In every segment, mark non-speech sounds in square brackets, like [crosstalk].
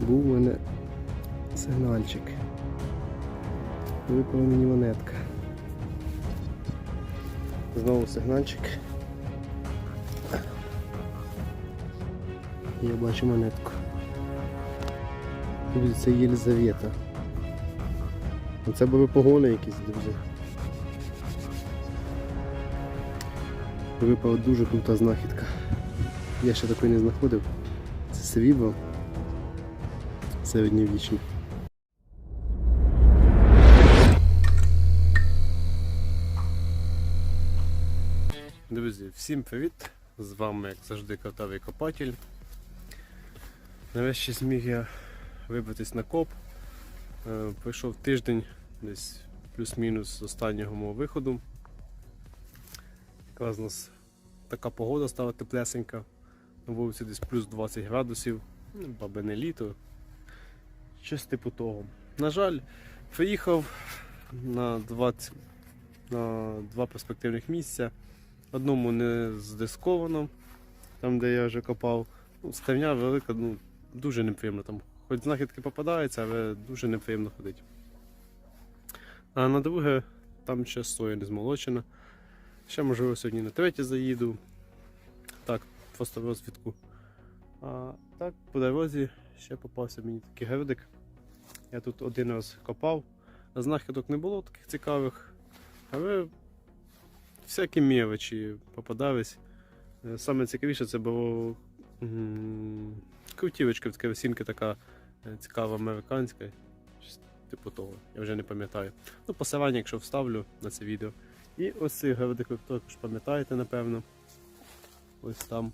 Був у мене сигнальчик. Випала мені монетка. Знову сигнальчик. Я бачу монетку. Друзі, це Єлизавета. Це були погони якісь, друзі. Випала дуже крута знахідка. Я ще такої не знаходив. Це срібло. Середньовічне. Друзі, всім привіт! З вами, як завжди, Картавий Копатель. Нарешті зміг я вибратись на коп. Е, Пройшов тиждень, десь плюс-мінус з останнього мого виходу. Якраз у нас така погода стала теплесенька. На вулиці десь плюс 20 градусів, ну, баби не літо. Щось типу того. На жаль, приїхав на 20, на два перспективних місця. Одному не здисковано, там де я вже копав. Ну, Ставня велика, ну, дуже неприємно там. Хоч знахідки попадаються, але дуже неприємно ходити. А на друге, там ще соя не змолочена. Ще можливо сьогодні на третє заїду. Так, просто розвідку. А так, по дорозі ще попався мені такий гердик. Я тут один раз копав. Знахідок не було таких цікавих, але всякі мелочі попадались. Е, Саме цікавіше це було крутівочка від керосинки така цікава американська. Типу того, я вже не пам'ятаю. Ну, посилання, якщо вставлю на це відео. І ось цей ви також пам'ятаєте, напевно. Ось там.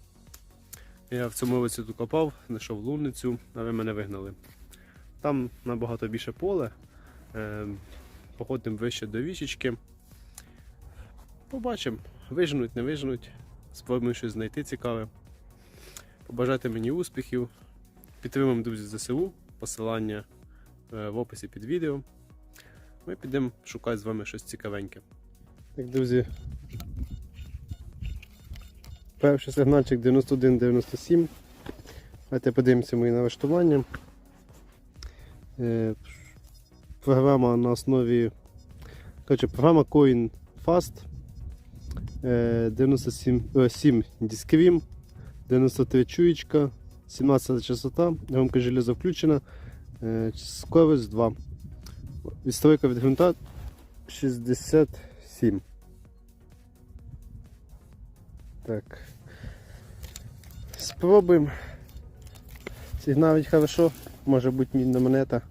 Я в цьому році тут копав, знайшов лунницю, але мене вигнали. Там набагато більше поле. Е, походимо вище до вічечки. Побачимо, виженуть, не виженуть. Спробуємо щось знайти цікаве. Побажайте мені успіхів. Підтримуємо друзі ЗСУ. Посилання е, в описі під відео. Ми підемо шукати з вами щось цікавеньке. Так, друзі. Перший сигнальчик 91-97. Давайте подивимося мої налаштування. Е, Програма на основі. Коротше, програма Coin Fast. Е, 97 е, 7 дискрім, 93 чуєчка, 17 частота, громке железо включена, е, скорость 2. Відстройка від грунта 67. Так. Спробуємо. Сигналить хорошо, може бути мідна монета.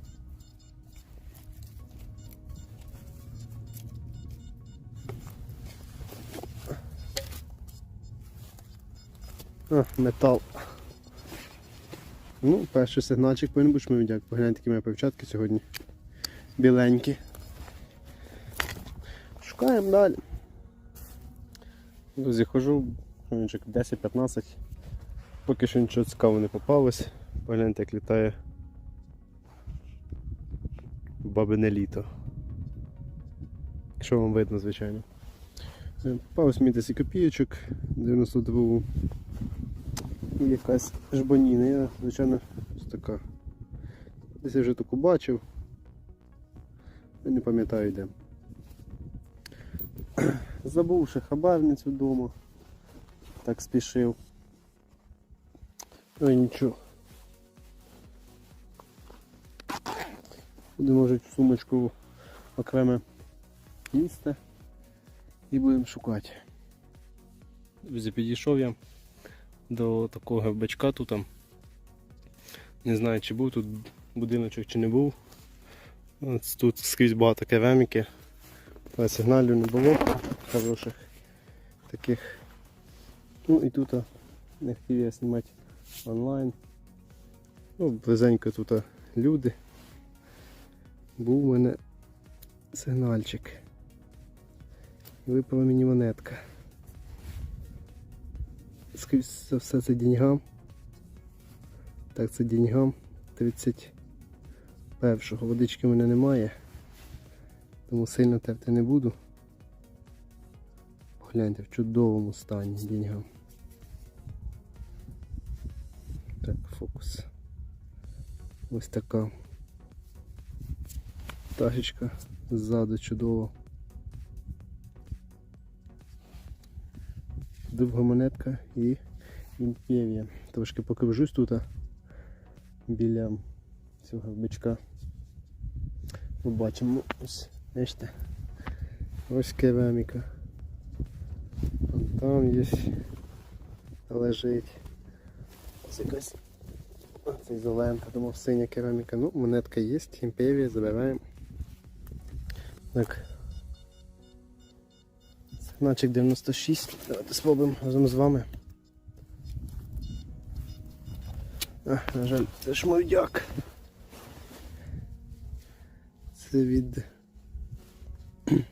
А, метал. Ну, перший сигнальчик повинен бути шмивдяк. Погляньте, які мої перчатки сьогодні. Біленькі. Шукаємо далі. Друзі, хожу 10-15. Поки що нічого цікавого не попалось. Погляньте, як літає бабине літо. Якщо вам видно, звичайно. Мені 10 копійочок 92 і якась жбаніна. Я, звичайно, ось така. Десь я вже таку бачив. Я не пам'ятаю де. [clears throat] Забувши хабарницю вдома. Так спішив. Ой, нічого. Будемо може в сумочку окреме місце і будемо шукати. Друзі, підійшов я до такого бачка тут. Не знаю, чи був тут будиночок, чи не був. Тут скрізь багато кераміки. Але сигналів не було хороших таких. Ну і тут не хотів я знімати онлайн. Ну, близенько тут люди. Був у мене сигнальчик. Випала мені монетка. Скрізь все це деньгам. Так, це деньгам 31-го. Водички в мене немає. Тому сильно терти не буду. Погляньте, в чудовому стані деньгам. Так, фокус. Ось така пташечка ззаду чудово. Довга монетка і імперія. Трошки покружусь тут біля цього бичка. Побачимо ось, бачите, ось кераміка. Там є лежить. Ось якась це ізоленка, думав синя кераміка. Ну, монетка є, імперія, забираємо. Так. Сигнальчик 96. Давайте спробуємо разом з вами. А, на жаль, це шмовдяк. Це від. [clears throat]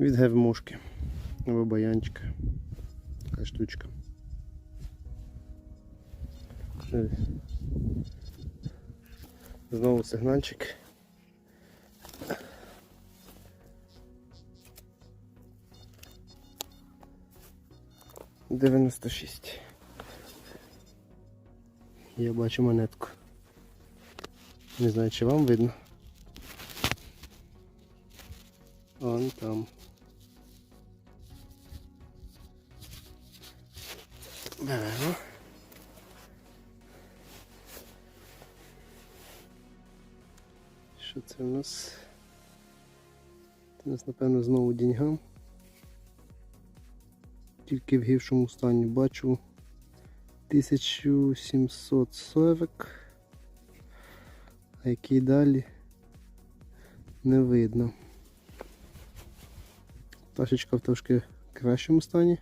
Від гевмушки. Або баянчика. Така штучка. Знову сигнальчик. Дев'яносто шість. Я бачу монетку. Не знаю, чи вам видно. Вон там. Беремо. Що це в нас? Це у нас, напевно, знову деньгам. Тільки в гіршому стані бачу 1740. А який далі не видно. Пташечка в трошки кращому стані.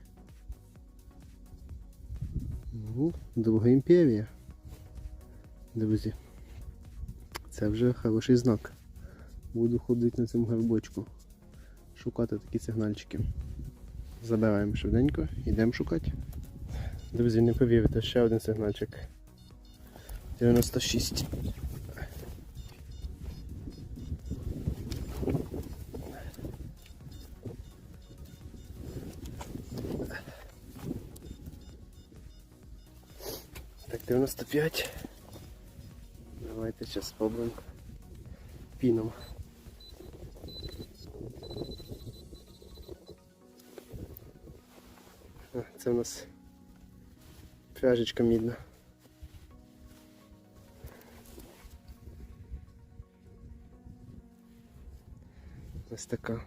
Ну, друга імперія. Друзі. Це вже хороший знак. Буду ходити на цьому горбочку. Шукати такі сигнальчики. Забираємо швиденько, йдемо шукати. Друзі, не повірите, ще один сигнальчик. 96. Так, 95. Давайте зараз спробуємо піном. Це у нас пряжечка мідна. Ось така.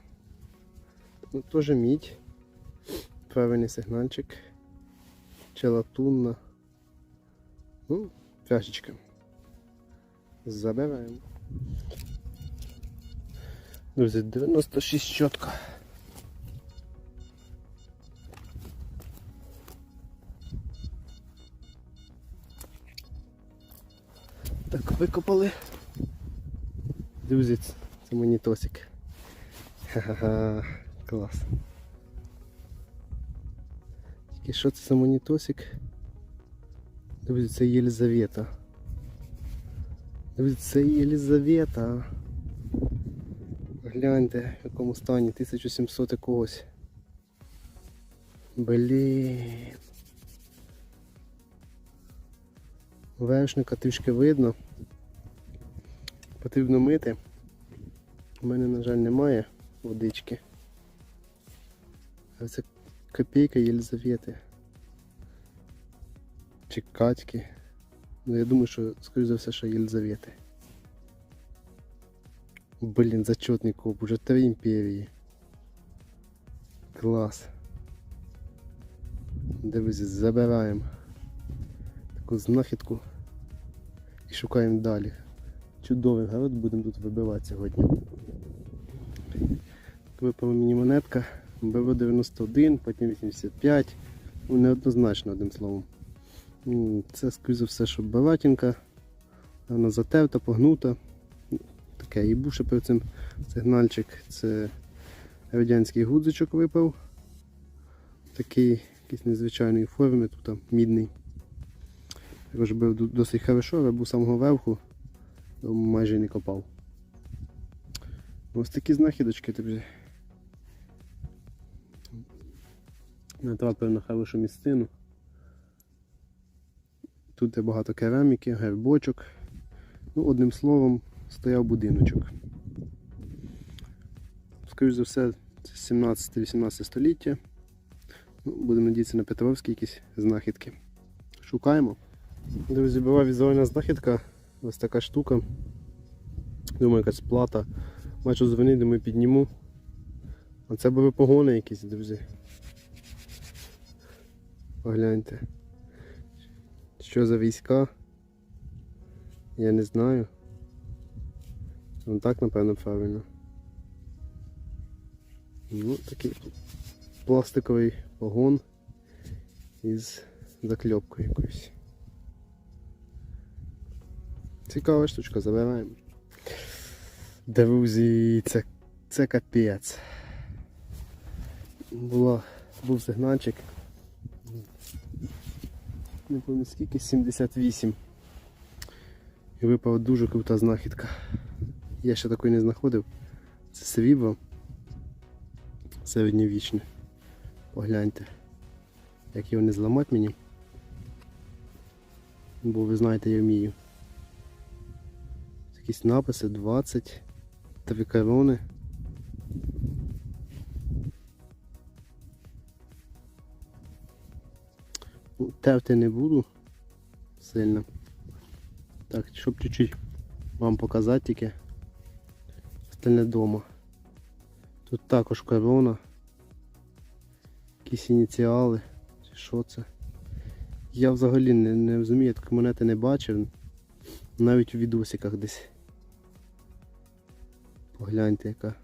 Ну, теж мідь. Правильний сигнальчик. Чи латунна. Ну, пряжечка. Забираємо. Друзі, 96 чітко. Викопали. Друзі, це монітосик. Ха-ха-ха, клас. Тільки що це за монітосик? Друзі, це Єлизавета. Друзі, це Єлизавета. Гляньте, в якому стані 1700 якогось. Блін. Вершника трішки видно. Потрібно мити. У мене, на жаль, немає водички. А це копійка Єлизавети. Чи Катьки. Ну я думаю, що, скоріш за все, що Єлизавети. Блін, зачетний коп, уже три імперії. Клас. Друзі, забираємо таку знахідку і шукаємо далі. Чудовий город будемо тут вибивати сьогодні. Випала мені монетка, БВ-91, потім 85. Ну, неоднозначно одним словом. Це, скоріше за все, що балатінка. Вона затерта, погнута. Таке і був ще перед цим сигнальчик. Це радянський гудзичок випав. Такий якийсь незвичайної форми, тут мідний. Також був досить хорошо, але був самого верху, майже не копав. Ось такі знахідочки тобі. Натрапив на хорошу місцину. Тут є багато кераміки, гербочок, Ну, одним словом, стояв будиночок. Скоріше за все, це 17-18 століття. Ну, будемо надіятися на Петровські якісь знахідки. Шукаємо. Друзі, була візуальна знахідка. Ось така штука. Думаю, якась плата. Бачу дзвони, думаю, підніму. А це були погони якісь, друзі. Погляньте. Що за війська? Я не знаю. Ну так, напевно, правильно. Ну, такий пластиковий погон із закльопкою якоюсь. Цікава штучка, забираємо. Друзі, це, це капець. Була, був сигнальчик. Не пам'ятаю скільки, 78. І випала дуже крута знахідка. Я ще такої не знаходив. Це срібло. Середньовічне. Погляньте. Як його не зламати мені. Бо ви знаєте, я вмію. Якісь написи 20. Три корони. Ну, Терти не буду сильно. Так, щоб чуть-чуть вам показати тільки остальне дома. Тут також корона. Якісь ініціали. Чи що це? Я взагалі не, не розумію, я такі монети не бачив. Навіть у відосиках десь. Погляньте яка.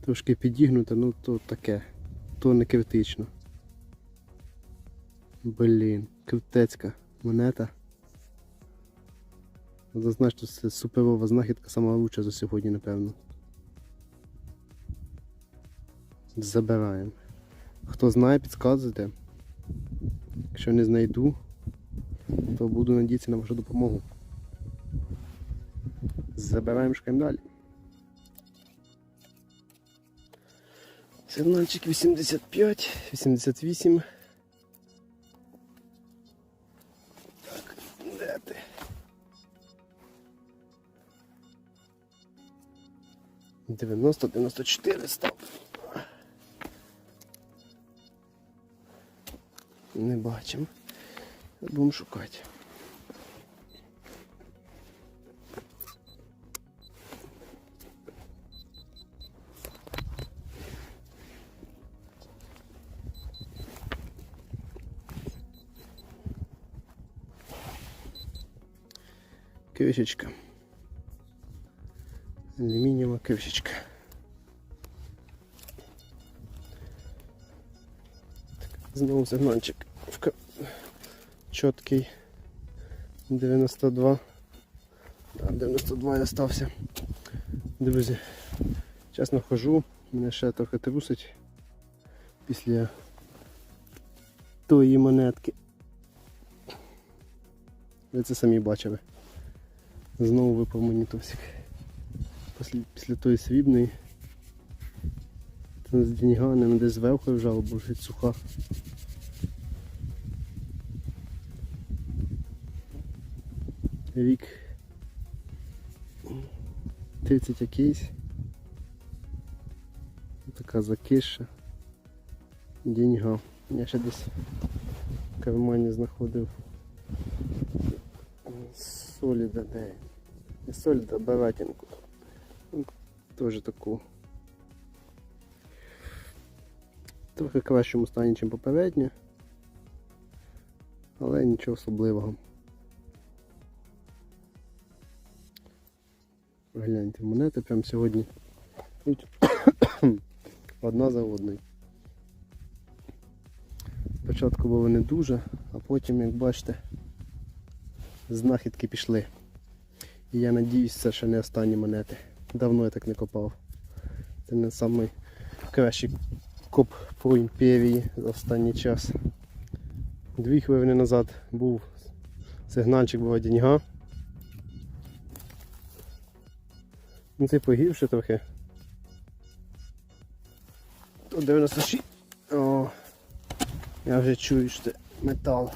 Трошки підігнута, ну то таке. То не критично. Блін, крутецька монета. Зазначте, це суперова знахідка, сама лучша за сьогодні, напевно. Забираємо. Хто знає, підказуйте. Якщо не знайду, то буду надіятися на вашу допомогу. Забираємо шукаємо далі. Сигнальчик 85, 88. Так, де ти? Дев'яносто, дев'яносто чотири став. Не бачимо. Будемо шукати. Кришечка. Алюмінієва кришечка. Знову сигнальчик. Вка- Чіткий. 92. Да, 92 і остався. Друзі, чесно хожу, мене ще трохи трусить після тої монетки. Ви це самі бачили. Знову випав монітосик. Після, після тої срібної. Там з деньгами десь зверху вжав, бо вже суха. Рік 30 якийсь. Така закиша. Деньга. Я ще десь в кармані знаходив соліда де. Не соліда, а баратинку. Ну, Теж таку. Трохи кращому стані, ніж попередня. Але нічого особливого. Гляньте, монети прям сьогодні [coughs] одна за одною. Спочатку були не дуже, а потім, як бачите, знахідки пішли. І я надіюсь, це ще не останні монети. Давно я так не копав. Це не найкращий коп по імперії за останній час. Дві хвилини назад був сигнальчик була деньга. Ну це погірше трохи. То 96. О, я вже чую, що це метал.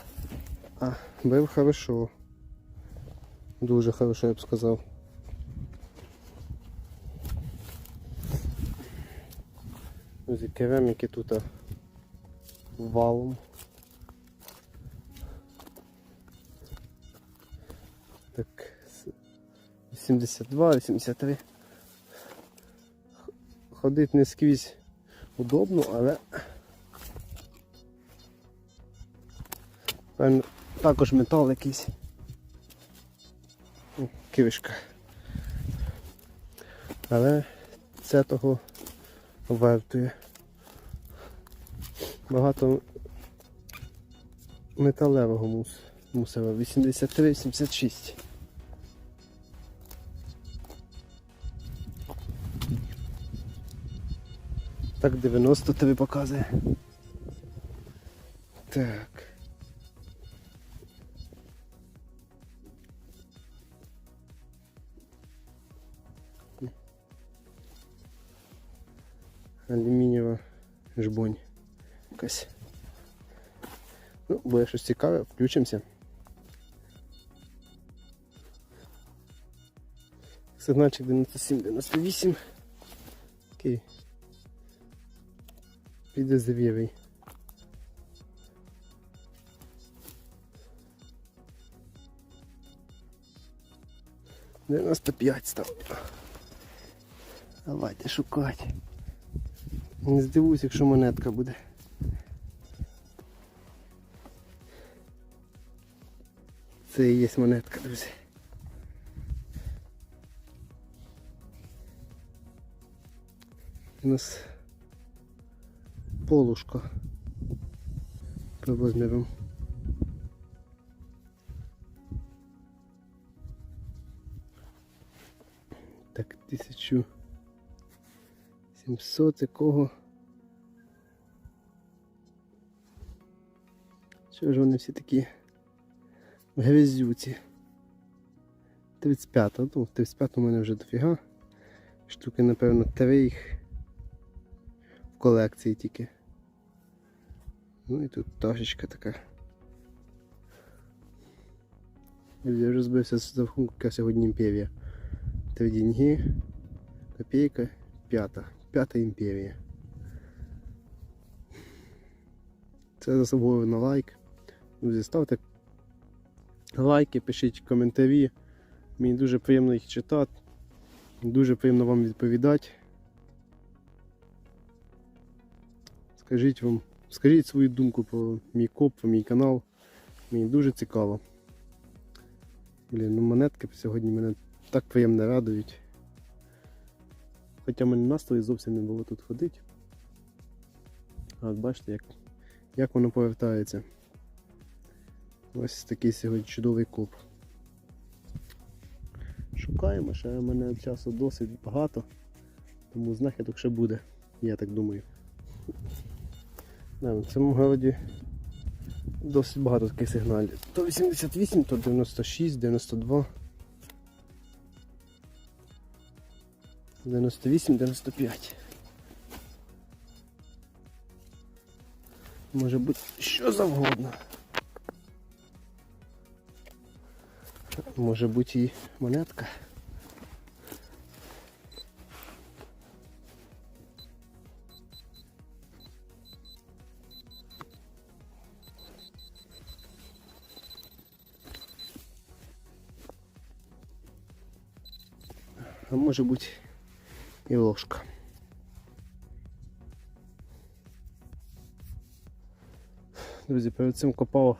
А, бив хорошо. Дуже хорошо, я б сказав. Ось кераміки тут валом. Так, 82, 83. Х- Ходить не скрізь удобно, але також метал якийсь. Кивишка. Але це того вартує. Багато металевого мус, мусора. 83-76. Так, 93 показує. Так. Алюмінієва жбонь. Якась. Ну, буде щось цікаве, включимося. Сигнальчик 97-98. Окей. Підозрілий. Дев'яносто п'ять став. Давайте шукати. Не здивуюсь, якщо монетка буде. Це і є монетка, друзі. У нас полушка по розмірам. Так, 1700 якого? Що ж вони всі такі в грязюці? 35, ну в 35 у мене вже дофіга. Штуки, напевно, три їх в колекції тільки. Ну і тут ташечка така. Я вже збився з рахунку, яка сьогодні імперія. Три деньги, копійка, п'ята. П'ята імперія. Це заслуговує на лайк. Друзі, ставте лайки, пишіть коментарі. Мені дуже приємно їх читати. Дуже приємно вам відповідати. Скажіть вам, скажіть свою думку про мій коп, про мій канал. Мені дуже цікаво. Блін, ну монетки сьогодні мене так приємно радують. Хоча в мене настрою зовсім не було тут ходити. От бачите, як, як воно повертається. Ось такий сьогодні чудовий коп. Шукаємо, ще в мене часу досить багато, тому знахідок ще буде, я так думаю. Да, в цьому городі досить багато таких сигналів. То 88, то 96, 92. 98, 95. Може бути що завгодно. Може бути і монетка. А може бути і ложка. Друзі, перед цим копав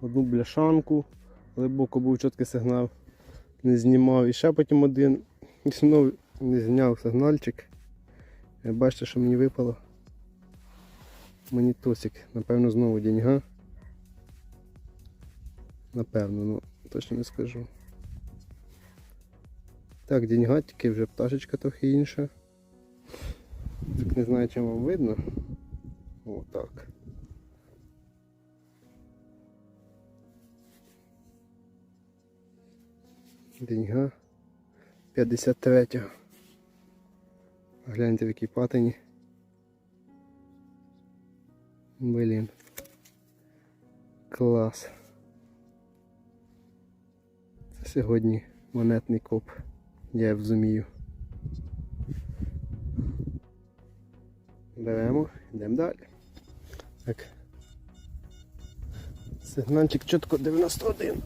одну бляшанку, глибоко був чіткий сигнал, не знімав і ще потім один, і знову не зняв сигнальчик. Бачите, що мені випало. Монітосик, напевно, знову деньга. Напевно, ну точно не скажу. Так, деньга, тільки вже пташечка трохи інша. Так не знаю, чи вам видно. О, так. Деньга 53-го. Гляньте в якій патині. Блін. Клас. Сьогодні монетний коп. Я розумію. Беремо, йдемо далі. Так. Сигнальчик чітко 91.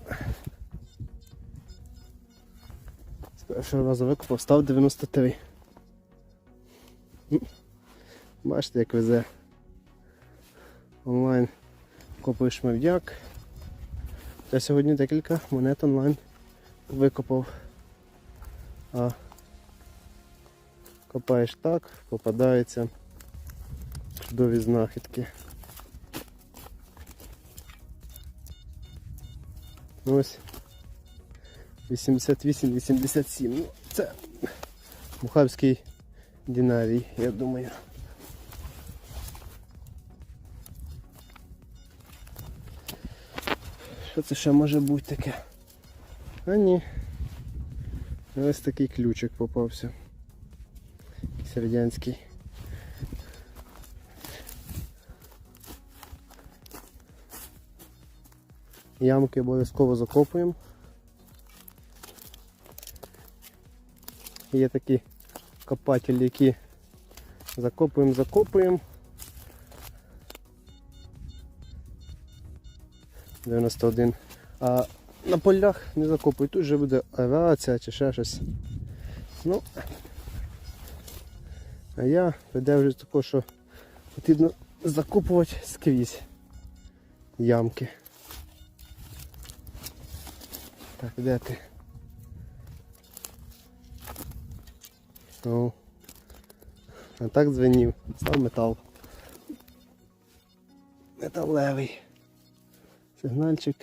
З першого разу викопав, став 93. Бачите, як везе. Онлайн копаєш мевдяк. Я сьогодні декілька монет онлайн викопав. А копаєш так, попадаються чудові знахідки. Ось 88-87. Ну, це Мухавський динарій, я думаю. Що це ще може бути таке? А ні. Ось такий ключик попався. Якийсь радянський. Ямки обов'язково закопуємо. Є такі копателі, які закопуємо, закопуємо. 91. А на полях не закопують, тут вже буде авіація чи ще щось. Ну, а я придержуюсь такого, що потрібно закопувати скрізь ямки. Так, де ти? О. А так дзвенів. Став метал. Металевий. Сигнальчик.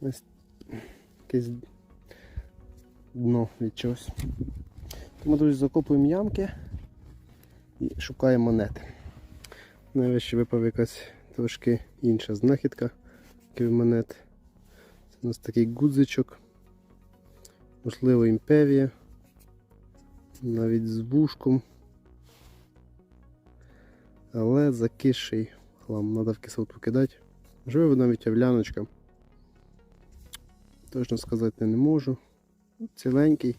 Ось якесь дно від чогось. Тому, друзі, закопуємо ямки і шукаємо монети. Нарешті випав якась трошки інша знахідка крім монет. Це у нас такий гудзичок. Можливо, імперія. Навіть з вушком. Але закисший хлам, треба в кислоту кидати. Можливо, навіть овляночка. Точно сказати не можу. Ціленький.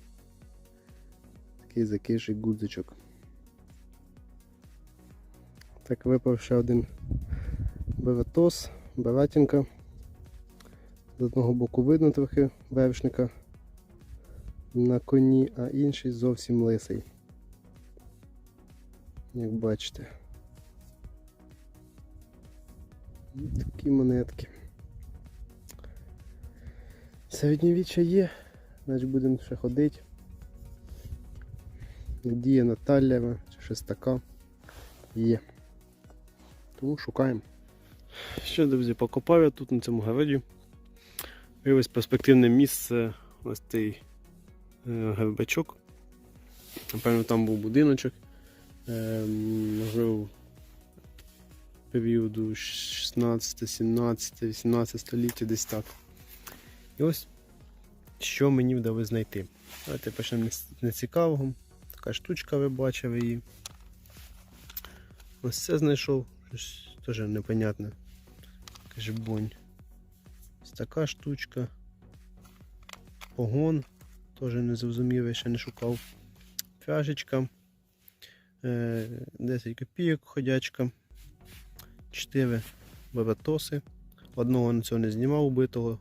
Такий закисший гудзичок. Так, випав ще один беретос, беретінка. З одного боку видно трохи вершника на коні, а інший зовсім лисий. Як бачите. Такі монетки. Середньовіччя є, значить будемо ще ходити. Надія Наталєва чи щось така є. Тому шукаємо. Що, друзі, покопав я тут на цьому городі. Виявилось перспективне місце ось цей е, гербачок. Напевно, там був будиночок. Е, можливо, періоду 16, 17, 18 століття десь так. І ось що мені вдалося знайти. Давайте почнемо з нецікавого. Така штучка ви бачили її. Ось це знайшов, щось теж непонятне. Жбонь. Ось така штучка. Погон. Теж не зрозумів, я ще не шукав. Фляжечка. Е, 10 копійок ходячка. 4 баратоси. Одного на цього не знімав убитого.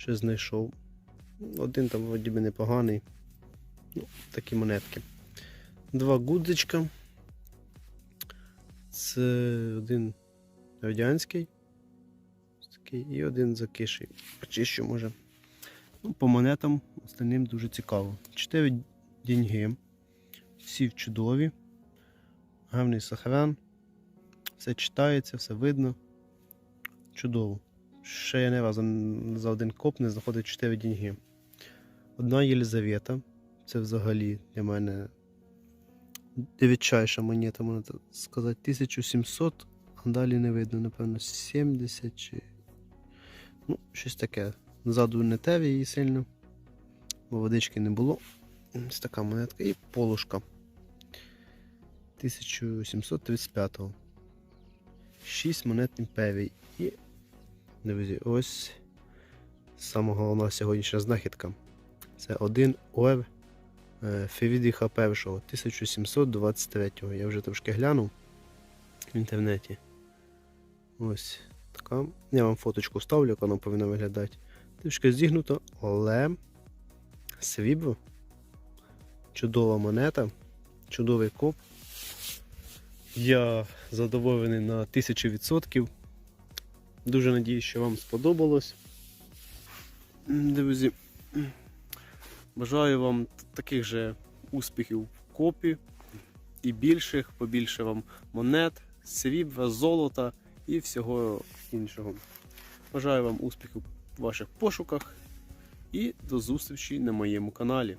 Ще знайшов. Один там вроді би непоганий. Ну, такі монетки. Два гудзичка. Це один радянський. І один закиший. Почищу може. Ну, по монетам остальним дуже цікаво. Чотири деньги. Всі чудові. Гарний сохран. Все читається, все видно. Чудово. Ще я не разу за один коп не знаходив 4 деньги. Одна Єлизавета. Це взагалі для мене рідчайша монета, можна сказати, 1700, а далі не видно, напевно, 70 чи. Ну, щось таке. Ззаду не теві її сильно, бо водички не було. Ось така монетка і полушка 1735-го. 6 монет імпевій. І, друзі, ось сама головна сьогоднішня знахідка. Це один ОР Февіді першого 1723 Я вже трошки глянув в інтернеті. Ось така. Я вам фоточку ставлю, як вона повинна виглядати. Трішки зігнуто, але срібло. Чудова монета, чудовий коп. Я задоволений на 1000%. Дуже надіюсь, що вам сподобалось. Друзі, бажаю вам таких же успіхів в копі і більших, побільше вам монет, срібла, золота і всього іншого. Бажаю вам успіхів в ваших пошуках і до зустрічі на моєму каналі.